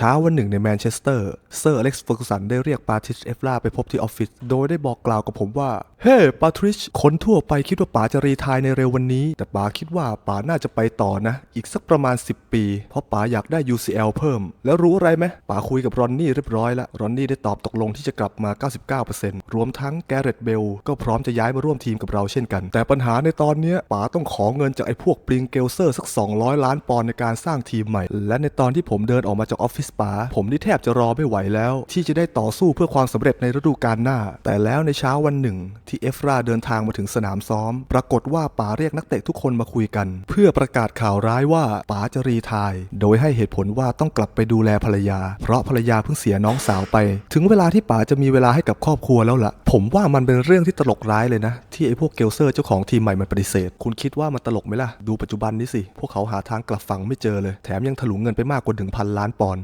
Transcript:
เช้าวันหนึ่งในแมนเชสเตอร์เซอร์อเล็กซ์เฟอร์กูสันได้เรียกปาทริชเอฟลาไปพบที่ออฟฟิศโดยได้บอกกล่าวกับผมว่า เฮ้ปาทริชคนทั่วไปคิดว่าป๋าจะรีทายในเร็ววันนี้ แต่ป๋าคิดว่าป๋าน่าจะไปต่อนะ อีกสักประมาณ 10 ปี เพราะป๋าอยากได้ UCL เพิ่ม แล้วรู้อะไรไหมป๋าคุยกับรอนนี่เรียบร้อยแล้วรอนนี่ได้ตอบตกลงที่จะกลับมา 99%รวมทั้งแกเรตเบลก็พร้อมจะย้ายมาร่วมทีมกับเราเช่นกัน แต่ปัญหาในตอนนี้ป๋าต้องขอเงินจากไอ้พวกปริงเกลเซอร์สัก 200 ล้านปอนด์ในการสร้างทีมใหม่ และในตอนที่ผมเดินออกมาจากออฟฟิศป๋าผมนี่แทบจะรอไม่ไหวแล้ว ที่จะได้ต่อสู้เพื่อความสำเร็จในฤดูกาลหน้า แต่แล้วในเช้าวันหนึ่ง ที่เอฟราเดินทางมาถึงสนามซ้อม ปรากฏว่าป๋าเรียกนักเตะทุกคนมาคุยกัน เพื่อประกาศข่าวร้ายว่าป๋าจะรีทาย โดยให้เหตุผลว่าต้องกลับไปดูแลภรรยา เพราะภรรยาเพิ่งเสียน้องสาวไป ถึงเวลาที่ป๋าจะมีเวลาให้กับครอบครัวแล้วล่ะ ผมว่ามันเป็นเรื่องที่ตลกร้ายเลยนะ ที่ไอ้พวกเกลเซอร์เจ้าของทีมใหม่มันปฏิเสธ คุณคิดว่ามันตลกไหมล่ะ ดูปัจจุบันนี้สิ พวกเขาหาทางกลับฝั่งไม่เจอเลย แถมยังถลุงเงินไปมากกว่าถึงพันล้านปอนด์